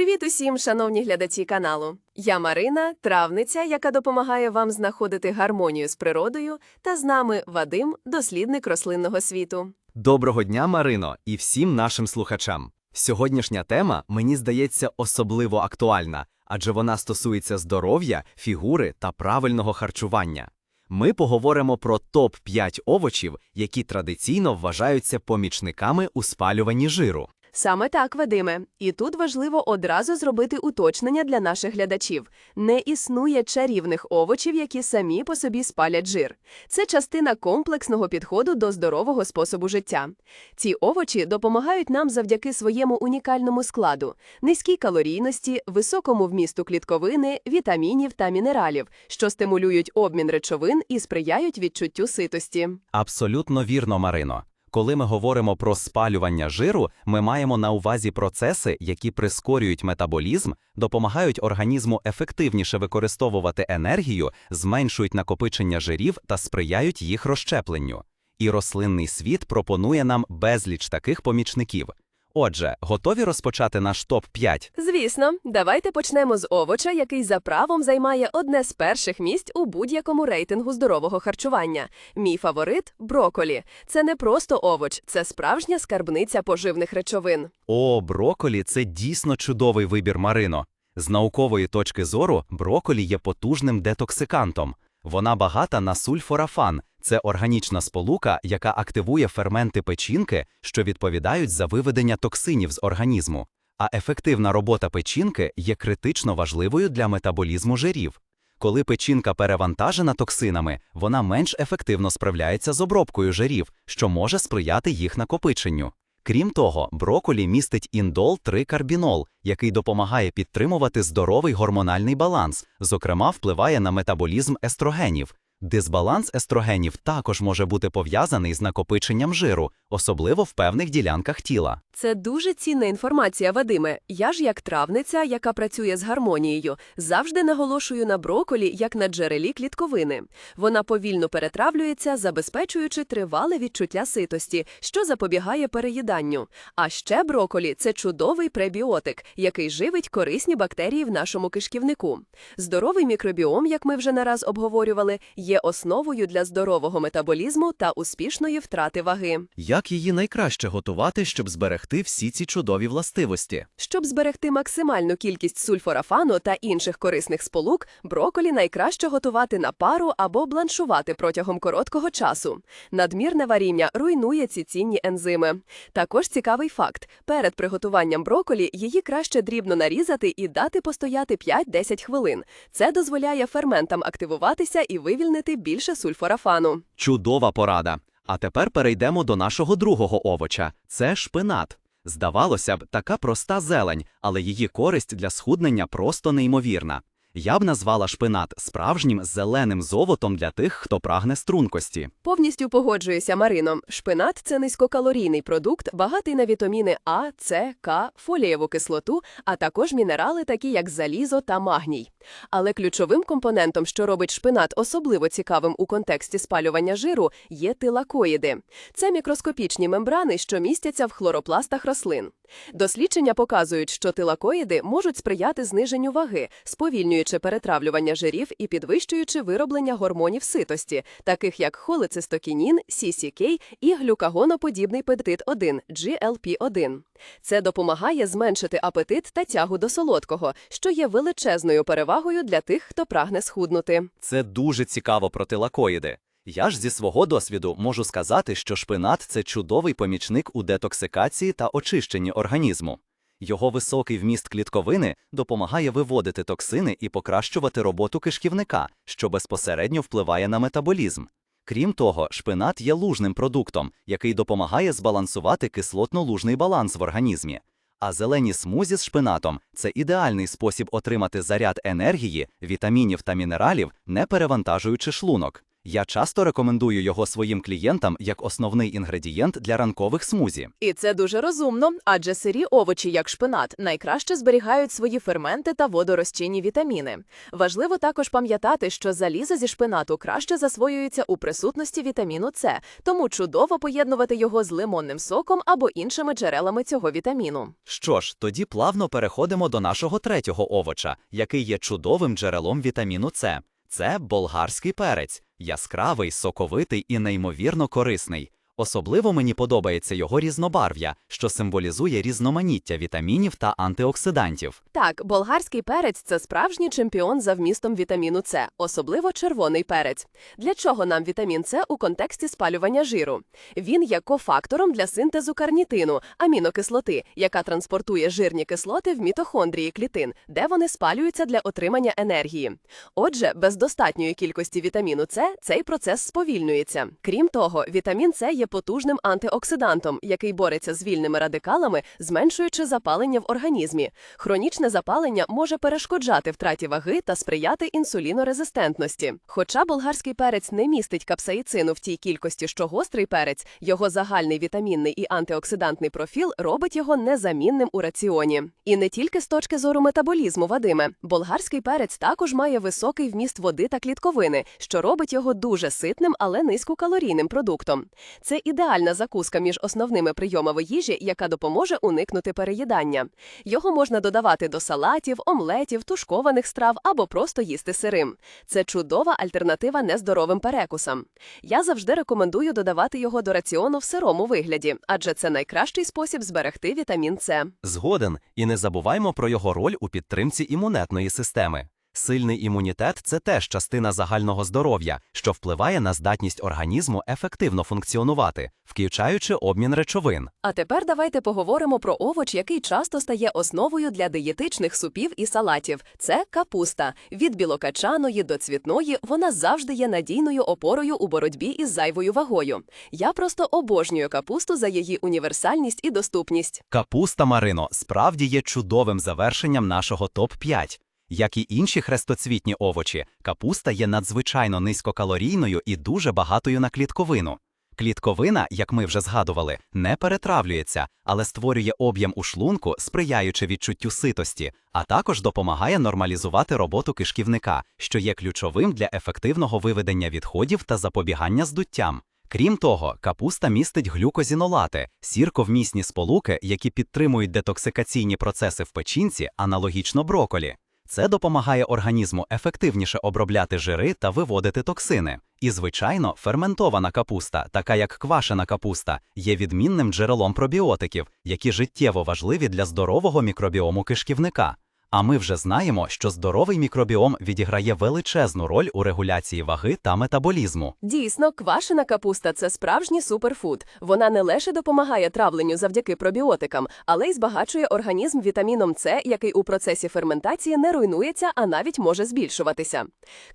Привіт усім, шановні глядачі каналу. Я Марина, травниця, яка допомагає вам знаходити гармонію з природою, та з нами Вадим, дослідник рослинного світу. Доброго дня, Марино, і всім нашим слухачам. Сьогоднішня тема, мені здається, особливо актуальна, адже вона стосується здоров'я, фігури та правильного харчування. Ми поговоримо про топ-5 овочів, які традиційно вважаються помічниками у спалюванні жиру. Саме так, Вадиме. І тут важливо одразу зробити уточнення для наших глядачів. Не існує чарівних овочів, які самі по собі спалять жир. Це частина комплексного підходу до здорового способу життя. Ці овочі допомагають нам завдяки своєму унікальному складу, низькій калорійності, високому вмісту клітковини, вітамінів та мінералів, що стимулюють обмін речовин і сприяють відчуттю ситості. Абсолютно вірно, Марино. Коли ми говоримо про спалювання жиру, ми маємо на увазі процеси, які прискорюють метаболізм, допомагають організму ефективніше використовувати енергію, зменшують накопичення жирів та сприяють їх розщепленню. І рослинний світ пропонує нам безліч таких помічників. Отже, готові розпочати наш топ-5? Звісно, давайте почнемо з овоча, який за правом займає одне з перших місць у будь-якому рейтингу здорового харчування. Мій фаворит броколі. Це не просто овоч, це справжня скарбниця поживних речовин. О, броколі це дійсно чудовий вибір Марино. З наукової точки зору, броколі є потужним детоксикантом. Вона багата на сульфорафан. Це органічна сполука, яка активує ферменти печінки, що відповідають за виведення токсинів з організму. А ефективна робота печінки є критично важливою для метаболізму жирів. Коли печінка перевантажена токсинами, вона менш ефективно справляється з обробкою жирів, що може сприяти їх накопиченню. Крім того, броколі містить індол 3 карбінол, який допомагає підтримувати здоровий гормональний баланс, зокрема впливає на метаболізм естрогенів. Дисбаланс естрогенів також може бути пов'язаний з накопиченням жиру, особливо в певних ділянках тіла. Це дуже цінна інформація, Вадиме. Я ж, як травниця, яка працює з гармонією, завжди наголошую на броколі як на джерелі клітковини. Вона повільно перетравлюється, забезпечуючи тривале відчуття ситості, що запобігає переїданню. А ще броколі це чудовий пребіотик, який живить корисні бактерії в нашому кишківнику. Здоровий мікробіом, як ми вже не раз обговорювали, є основою для здорового метаболізму та успішної втрати ваги. Як її найкраще готувати, щоб зберегти всі ці чудові властивості? Щоб зберегти максимальну кількість сульфорафану та інших корисних сполук, броколі найкраще готувати на пару або бланшувати протягом короткого часу. Надмірне варіння руйнує ці цінні ензими. Також цікавий факт: перед приготуванням броколі її краще дрібно нарізати і дати постояти 5-10 хвилин. Це дозволяє ферментам активуватися і вивільнити більше сульфорафану. Чудова порада. А тепер перейдемо до нашого другого овоча це шпинат. Здавалося б, така проста зелень, але її користь для схуднення просто неймовірна. Я б назвала шпинат справжнім зеленим золотом для тих, хто прагне стрункості. Повністю погоджуюся, Марино. Шпинат це низькокалорійний продукт, багатий на вітаміни А, С, К, фолієву кислоту, а також мінерали, такі як залізо та магній. Але ключовим компонентом, що робить шпинат особливо цікавим у контексті спалювання жиру, є тилакоїди. Це мікроскопічні мембрани, що містяться в хлоропластах рослин. Дослідження показують, що тилакоїди можуть сприяти зниженню ваги, сповільнюючи перетравлювання жирів і підвищуючи вироблення гормонів ситості, таких як холецистокінін, CCK і глюкагоноподібний пептид 1 GLP-1. Це допомагає зменшити апетит та тягу до солодкого, що є величезною перевагою для тих, хто прагне схуднути. Це дуже цікаво про тилакоїди. Я ж зі свого досвіду можу сказати, що шпинат це чудовий помічник у детоксикації та очищенні організму. Його високий вміст клітковини допомагає виводити токсини і покращувати роботу кишківника, що безпосередньо впливає на метаболізм. Крім того, шпинат є лужним продуктом, який допомагає збалансувати кислотно-лужний баланс в організмі. А зелені смузі з шпинатом це ідеальний спосіб отримати заряд енергії, вітамінів та мінералів, не перевантажуючи шлунок. Я часто рекомендую його своїм клієнтам як основний інгредієнт для ранкових смузі. І це дуже розумно, адже сирі овочі, як шпинат, найкраще зберігають свої ферменти та водорозчинні вітаміни. Важливо також пам'ятати, що залізо зі шпинату краще засвоюється у присутності вітаміну С, тому чудово поєднувати його з лимонним соком або іншими джерелами цього вітаміну. Що ж, тоді плавно переходимо до нашого третього овоча, який є чудовим джерелом вітаміну С. Це болгарський перець, яскравий, соковитий і неймовірно корисний. Особливо мені подобається його різнобарв'я, що символізує різноманіття вітамінів та антиоксидантів. Так, болгарський перець це справжній чемпіон за вмістом вітаміну С, особливо червоний перець. Для чого нам вітамін С у контексті спалювання жиру? Він є кофактором для синтезу карнітину, амінокислоти, яка транспортує жирні кислоти в мітохондрії клітин, де вони спалюються для отримання енергії. Отже, без достатньої кількості вітаміну С цей процес сповільнюється. Крім того, вітамін С є потужним антиоксидантом, який бореться з вільними радикалами, зменшуючи запалення в організмі. Хронічне запалення може перешкоджати втраті ваги та сприяти інсулінорезистентності. Хоча болгарський перець не містить капсаїцину в тій кількості, що гострий перець, його загальний вітамінний і антиоксидантний профіл робить його незамінним у раціоні. І не тільки з точки зору метаболізму, Вадиме. Болгарський перець також має високий вміст води та клітковини, що робить його дуже ситним, але низькокалорійним продуктом. Це ідеальна закуска між основними прийомами їжі, яка допоможе уникнути переїдання. Його можна додавати до салатів, омлетів, тушкованих страв або просто їсти сирим. Це чудова альтернатива нездоровим перекусам. Я завжди рекомендую додавати його до раціону в сирому вигляді, адже це найкращий спосіб зберегти вітамін С. Згоден, і не забуваймо про його роль у підтримці імунетної системи. Сильний імунітет це теж частина загального здоров'я, що впливає на здатність організму ефективно функціонувати, включаючи обмін речовин. А тепер давайте поговоримо про овоч, який часто стає основою для диєтичних супів і салатів. Це капуста. Від білокачаної до цвітної вона завжди є надійною опорою у боротьбі із зайвою вагою. Я просто обожнюю капусту за її універсальність і доступність. Капуста Марино справді є чудовим завершенням нашого топ-5. Як і інші хрестоцвітні овочі, капуста є надзвичайно низькокалорійною і дуже багатою на клітковину. Клітковина, як ми вже згадували, не перетравлюється, але створює об'єм у шлунку, сприяючи відчуттю ситості, а також допомагає нормалізувати роботу кишківника, що є ключовим для ефективного виведення відходів та запобігання здуттям. Крім того, капуста містить глюкозінолати, сірковмісні сполуки, які підтримують детоксикаційні процеси в печінці, аналогічно броколі. Це допомагає організму ефективніше обробляти жири та виводити токсини. І, звичайно, ферментована капуста, така як квашена капуста, є відмінним джерелом пробіотиків, які життєво важливі для здорового мікробіому кишківника. А ми вже знаємо, що здоровий мікробіом відіграє величезну роль у регуляції ваги та метаболізму. Дійсно, квашена капуста це справжній суперфуд. Вона не лише допомагає травленню завдяки пробіотикам, але й збагачує організм вітаміном С, який у процесі ферментації не руйнується, а навіть може збільшуватися.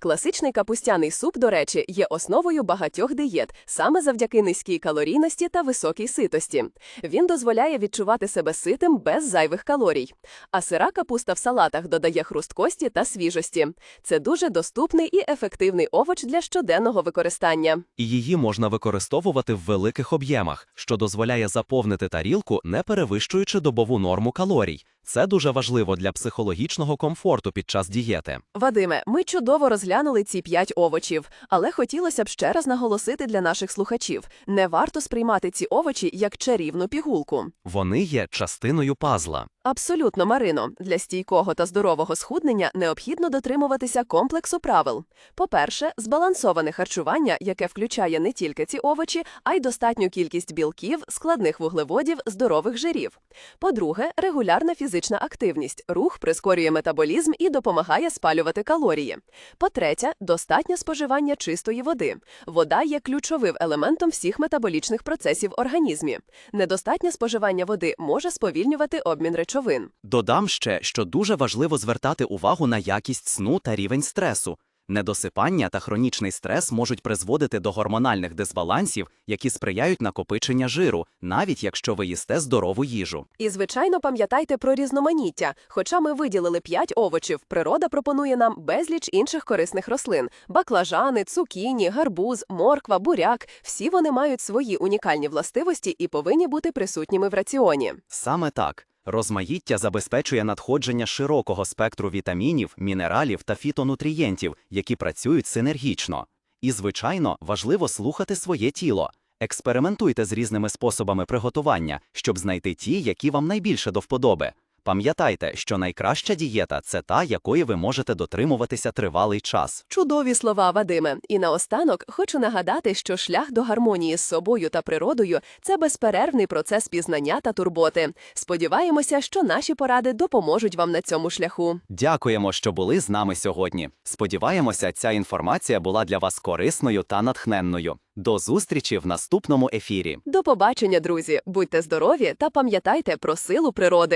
Класичний капустяний суп, до речі, є основою багатьох дієт, саме завдяки низькій калорійності та високій ситості. Він дозволяє відчувати себе ситим без зайвих калорій. А сира капуста в салатах додає хрусткості та свіжості. Це дуже доступний і ефективний овоч для щоденного використання. і її можна використовувати в великих об'ємах, що дозволяє заповнити тарілку, не перевищуючи добову норму калорій. Це дуже важливо для психологічного комфорту під час дієти. Вадиме, ми чудово розглянули ці п'ять овочів, але хотілося б ще раз наголосити для наших слухачів: не варто сприймати ці овочі як чарівну пігулку. Вони є частиною пазла. Абсолютно, Марино, для стійкого та здорового схуднення необхідно дотримуватися комплексу правил. По-перше, збалансоване харчування, яке включає не тільки ці овочі, а й достатню кількість білків, складних вуглеводів, здорових жирів. По-друге, регулярна фізична активність. Рух прискорює метаболізм і допомагає спалювати калорії. По-третє, достатнє споживання чистої води. Вода є ключовим елементом всіх метаболічних процесів в організмі. Недостатнє споживання води може сповільнювати обмін речовин. Додам ще, що дуже важливо звертати увагу на якість сну та рівень стресу. Недосипання та хронічний стрес можуть призводити до гормональних дисбалансів, які сприяють накопичення жиру, навіть якщо ви їсте здорову їжу. І, звичайно, пам'ятайте про різноманіття. Хоча ми виділили 5 овочів, природа пропонує нам безліч інших корисних рослин: баклажани, цукіні, гарбуз, морква, буряк. Всі вони мають свої унікальні властивості і повинні бути присутніми в раціоні. Саме так. Розмаїття забезпечує надходження широкого спектру вітамінів, мінералів та фітонутрієнтів, які працюють синергічно. І, звичайно, важливо слухати своє тіло. Експериментуйте з різними способами приготування, щоб знайти ті, які вам найбільше до вподоби. Пам'ятайте, що найкраща дієта це та, якої ви можете дотримуватися тривалий час. Чудові слова, Вадиме. І наостанок хочу нагадати, що шлях до гармонії з собою та природою це безперервний процес пізнання та турботи. Сподіваємося, що наші поради допоможуть вам на цьому шляху. Дякуємо, що були з нами сьогодні. Сподіваємося, ця інформація була для вас корисною та натхненною. До зустрічі в наступному ефірі. До побачення, друзі! Будьте здорові та пам'ятайте про силу природи.